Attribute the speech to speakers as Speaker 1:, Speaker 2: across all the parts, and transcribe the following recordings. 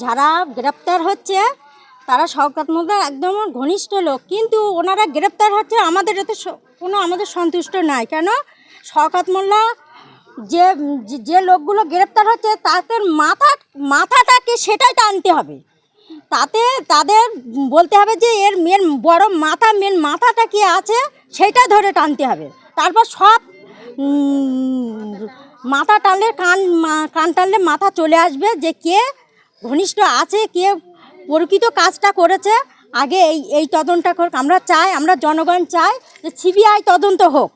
Speaker 1: যারা গ্রেপ্তার হচ্ছে, তারা শওকত একদম ঘনিষ্ঠ লোক। কিন্তু ওনারা গ্রেপ্তার হচ্ছে, আমাদের এতে কোনো আমাদের সন্তুষ্ট নাই। কেন? শওকত মোল্লা যে, যে- যে লোকগুলো গ্রেপ্তার হচ্ছে, তাদের মাথা, মাথাটাকে সেটাই টানতে হবে। তাতে তাদের বলতে হবে যে, এর মেন বড় মাথা, মেন মাথাটা কি আছে, সেটা ধরে টানতে হবে। তারপর সব মাথা টানলে, কান কান টানলে মাথা চলে আসবে যে কে ঘনিষ্ঠ আছে, কে প্রকৃত কাজটা করেছে, আগে এই এই তদন্তটা করুক। আমরা চাই, আমরা জনগণ চাই যে সিবিআই তদন্ত হোক।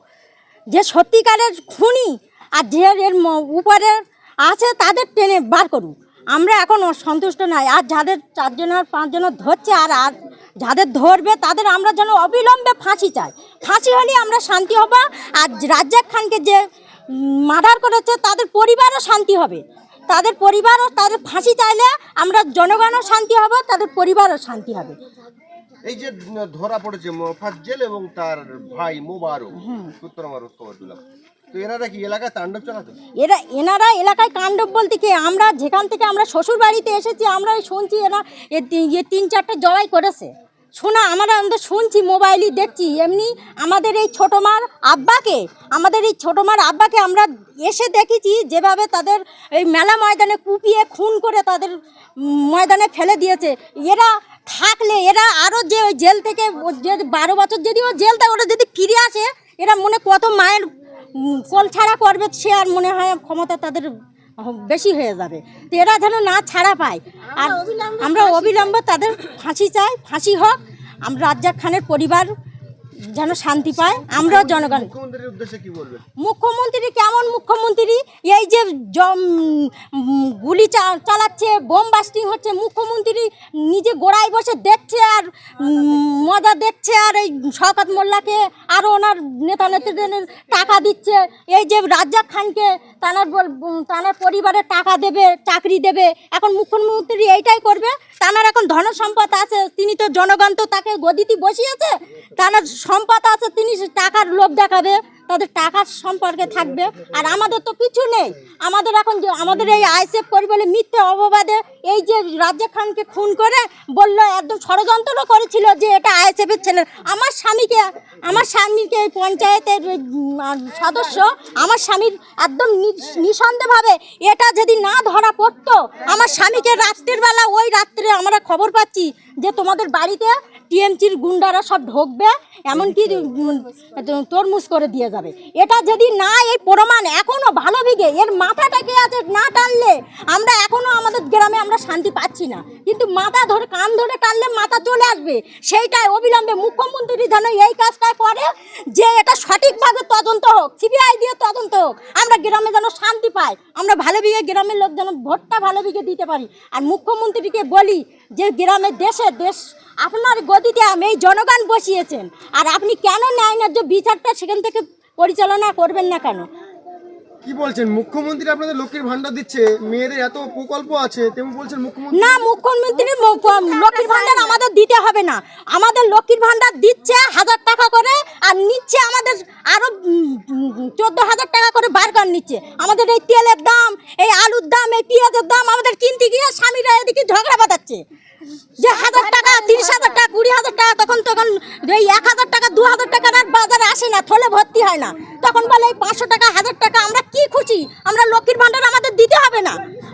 Speaker 1: যে সত্যিকারের খুনি আর যে এর উপরে আছে, তাদের টেনে বার করুক। আমরা এখন সন্তুষ্ট নাই আর যাদের চারজনের পাঁচজনের ধরছে আর আর যাদের ধরবে, তাদের আমরা যেন অবিলম্বে ফাঁসি চাই। ফাঁসি হলে আমরা শান্তি হব। আর রাজ্জাক খানকে যে মার্ডার করেছে, তাদের পরিবারও শান্তি হবে। তাদের পরিবারও তাদের ফাঁসি চাইলে আমরা জনগণও শান্তি হব তাদের পরিবারও শান্তি হবে।
Speaker 2: এই যে ধরা পড়েছে মোফাজ্জেল এবং তার ভাই মোবারক সূত্র মারুফ খবর দিলাম তো এনারা কি এলাকায় তাণ্ডব চালাতো?
Speaker 1: এরা এনারা এলাকায় কাণ্ডব বলতে কি আমরা যেখান থেকে আমরা শ্বশুর বাড়িতে এসেছি আমরা শুনছি এরা তিন চারটে জবাই করেছে। শোনা, আমরা আমরা শুনছি, মোবাইলই দেখছি। এমনি আমাদের এই ছোটো মার আব্বাকে, আমাদের এই ছোটো মার আব্বাকে আমরা এসে দেখেছি, যেভাবে তাদের এই মেলা ময়দানে কুপিয়ে, খুন করে তাদের ময়দানে ফেলে দিয়েছে। এরা থাকলে, এরা আরও যে ওই জেল থেকে বারো বছর যদি ও জেল থাকে ওরা যদি ফিরে আসে, এরা মনে কত মায়ের কল ছাড়া করবে, সে আর মনে হয় ক্ষমতা তাদের বেশি হয়ে যাবে। তো এরা যেন না ছাড়া পায়। আর আমরা অবিলম্ব তাদের ফাঁসি চাই। ফাঁসি হোক। আমরা রাজ্জাক খানের পরিবার যেন শান্তি পায় আমরাও জনগণ
Speaker 2: মুখ্যমন্ত্রীর উদ্দেশ্যে কি বলবেন?
Speaker 1: মুখ্যমন্ত্রী কেমন মুখ্যমন্ত্রী? এই যে গুলি চা- চালাচ্ছে বোম বাস্টিং হচ্ছে মুখ্যমন্ত্রী নিজে গোড়ায় বসে দেখছে আর মজা দেখছে আর এই শওকত মোল্লাকে আরও ওনার নেতা নেত্রীদের টাকা দিচ্ছে। এই যে রাজ্জাক খানকে তানার তানার পরিবারে টাকা দেবে চাকরি দেবে এখন মুখ্যমন্ত্রী এইটাই করবে। তানার এখন ধন সম্পদ আছে তিনি তো জনগণ তো তাকে গদিতে বসিয়েছে। তানার সম্পদ আছে, তিনি টাকার লোভ দেখাবে, তাদের টাকার সম্পর্কে থাকবে। আর আমাদের তো কিছু নেই। আমাদের এখন আমাদের এই আইসেফ পরিবারে মিথ্যে অপবাদে এই যে রাজ্জাক খানকে খুন করে বলল, একদম ষড়যন্ত্র করেছিল যে এটা আইএসএফের ছেলে। আমার স্বামীকে আমার স্বামীকে এই পঞ্চায়েতের সদস্য, আমার স্বামীর একদম নিঃসন্দেহভাবে এটা যদি না ধরা পড়তো, আমার স্বামীকে রাত্রের বেলা, ওই রাত্রে আমরা খবর পাচ্ছি যে তোমাদের বাড়িতে টিএমসির গুন্ডারা সব ঢুকবে এমনকি তরমুজ করে দিয়ে যাবে। এটা যদি না এই প্রমাণ এখনও ভালো বিঘে এর মাথাটাকে আছে না টানলে আমরা এখনও আমাদের গ্রামে আমরা শান্তি পাচ্ছি না। কিন্তু মাথা ধরে কান ধরে টানলে মাথা চলে আসবে। সেইটাই অবিলম্বে মুখ্যমন্ত্রী যেন এই কাজটা করে যে এটা সঠিকভাবে তদন্ত হোক সিবিআই দিয়ে তদন্ত হোক আমরা গ্রামে যেন শান্তি পাই। আমরা ভালো বিঘে গ্রামের লোক যেন ভোটটা ভালো বিঘে দিতে পারি। আর মুখ্যমন্ত্রীকে বলি যে গ্রামের দেশে দেশ, আপনার গতিতে আমি এই জনগণ বসিয়েছেন। আর আপনি কেন ন্যায় ন্যায্য বিচারটা সেখান থেকে পরিচালনা করবেন না কেন?
Speaker 3: কি বলছেন? মুখ্যমন্ত্রী আপনাদের লক্ষ্মীর ভান্ডার দিচ্ছে, মেয়েদের এত প্রকল্প আছে, তেমন বলছেন মুখ্যমন্ত্রী?
Speaker 1: না মুখ্যমন্ত্রীর মু- প- লক্ষ্মীর ভান্ডার আমাদের দিতে হবে না। আমাদের লক্ষ্মীর ভান্ডার দিচ্ছে হাজার টাকা করে আর নিচ্ছে আমাদের আরও চোদ্দ হাজার টাকা করে বার করে নিচ্ছে। আমাদের এই তেলের দাম, এই আলুর দাম, এই পেঁয়াজের দাম আমাদের কিনতে গিয়ে স্বামীরা এদিকে ঝগড়া বাঁধাচ্ছে। যে হাজার টাকা, তিরিশ হাজার টাকা, কুড়ি হাজার টাকা, তখন তখন এই এক হাজার টাকা, দু হাজার টাকার আর বাজারে আসে না, থলে ভর্তি হয় না। তখন বলে এই পাঁচশো টাকা, হাজার টাকা আমরা কি খুশি আমরা লক্ষ্মীর ভান্ডার আমাদের দিতে হবে না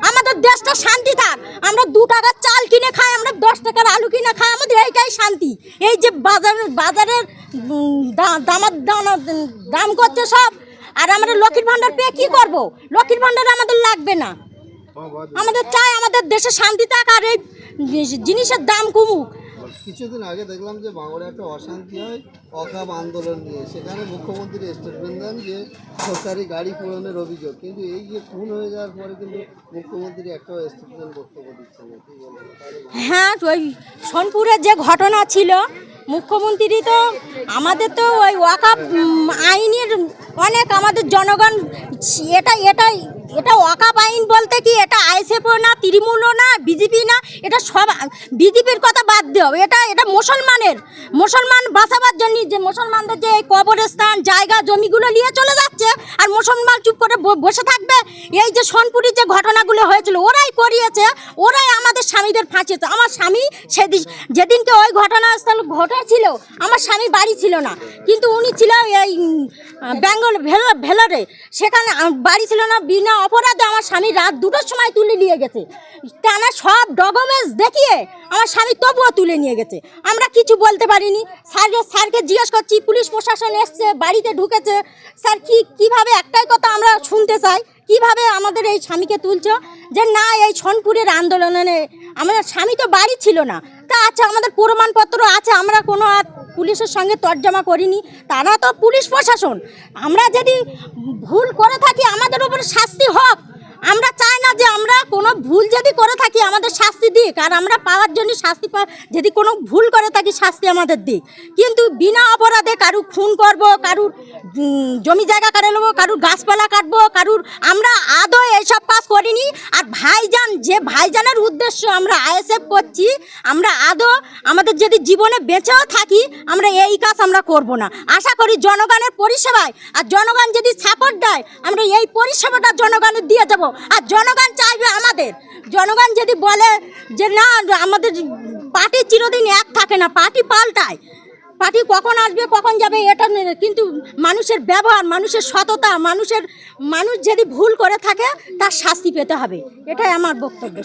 Speaker 1: আমাদের দেশটা শান্তি থাক। আমরা দু টাকার চাল কিনে খাই, আমরা দশ টাকার আলু কিনে খাই, আমাদের এইটাই শান্তি। এই যে বাজার, বাজারের দামের দাম করছে সব। আর আমরা লক্ষ্মীর ভান্ডার পেয়ে কী করব? লক্ষ্মীর ভান্ডার আমাদের লাগবে না। আমাদের চাই আমাদের দেশে শান্তি থাক আর এই জিনিসের দাম কমুক।
Speaker 4: কিছুদিন আগে দেখলাম যে বাংলায় একটা অশান্তি হয়, অকাপ আন্দোলন নিয়ে। সেখানে মুখ্যমন্ত্রী স্টেটমেন্ট দেন যে সরকারি গাড়ি পূরণের অভিযোগ। কিন্তু এই যে খুন হয়ে যাওয়ার পরে কিন্তু মুখ্যমন্ত্রী একটাও স্টেটমেন্ট বক্তব্য দিচ্ছেন
Speaker 1: হ্যাঁ ওই সোনপুরের যে ঘটনা ছিল, মুখ্যমন্ত্রী তো আমাদের তো ওই ওয়াকাপ আইনের অনেক আমাদের জনগণ এটা এটা এটা ওয়াকাপ আইন বলতে কি, এটা আইসেফও না তৃণমূলও না, বিজেপি না, এটা সব, বিজেপির কথা বাদ দেও এটা এটা মুসলমানের, মুসলমান বাঁচাবার জন্য যে মুসলমানদের যে কবরস্থান, জায়গা, জমিগুলো নিয়ে চলে যাচ্ছে, আর মুসলমান চুপ করে বসে থাকবে, এই যে সোনপুরের যে ঘটনাগুলো হয়েছিল, ওরাই করিয়েছে, ওরাই আমাদের আমাদের স্বামীদের ফাঁসিয়েছে। আমার স্বামী সেদিন, যেদিনকে ওই ঘটনাস্থল ঘটেছিল, আমার স্বামী বাড়ি ছিল না। কিন্তু উনি ছিল এই বেঙ্গল ভেলো, ভেলোরে। সেখানে বাড়ি ছিল না, বিনা অপরাধে আমার স্বামী রাত দুটোর সময় তুলে নিয়ে গেছে। টানা সব ডকুমেন্টস দেখিয়ে আমার স্বামী তবুও তুলে নিয়ে গেছে। আমরা কিছু বলতে পারিনি। স্যারকে স্যারকে জিজ্ঞেস করছি, পুলিশ প্রশাসন এসছে, বাড়িতে ঢুকেছে। স্যার কি, কীভাবে একটাই কথা আমরা শুনতে চাই? কীভাবে আমাদের এই স্বামীকে তুলছ? যে না, এই সোনপুরের আন্দোলনে আমাদের স্বামী তো বাড়ি ছিল না। তা আচ্ছা আমাদের প্রমাণপত্র আছে, আমরা কোনো পুলিশের সঙ্গে তর্জমা করিনি। তারা তো পুলিশ প্রশাসন। আমরা যদি ভুল করে থাকি, আমাদের উপরে শাস্তি হোক আমরা চাই না যে আমরা কোনো ভুল যদি করে থাকি, আমাদের শাস্তি দিক। আর আমরা পাওয়ার জন্য শাস্তি পা যদি কোনো ভুল করে থাকি, শাস্তি আমাদের দিক। কিন্তু বিনা অপরাধে কারুর খুন করব, কারুর জমি জায়গা কাটে নেব, কারুর গাছপালা কাটবো, কারুর আমরা আদৌ এইসব কাজ করিনি। আর ভাইজান, যে ভাইজানের উদ্দেশ্য আমরা আইএসএফ করছি, আমরা আদৌ আমাদের যদি জীবনে বেঁচেও থাকি, আমরা এই কাজ আমরা করব না। আশা করি জনগণের পরিষেবায় আর জনগণ যদি সাপোর্ট দেয়, আমরা এই পরিষেবাটা জনগণের দিয়ে যাব আর জনগণ চাইবে আমাদের জনগণ যদি বলে যে না, আমাদের পার্টি চিরদিন এক থাকে না, পার্টি পাল্টায়। পার্টি কখন আসবে, কখন যাবে, এটা কিন্তু মানুষের ব্যবহার, মানুষের সততা, মানুষের, মানুষ যদি ভুল করে থাকে, তার শাস্তি পেতে হবে। এটাই আমার বক্তব্য।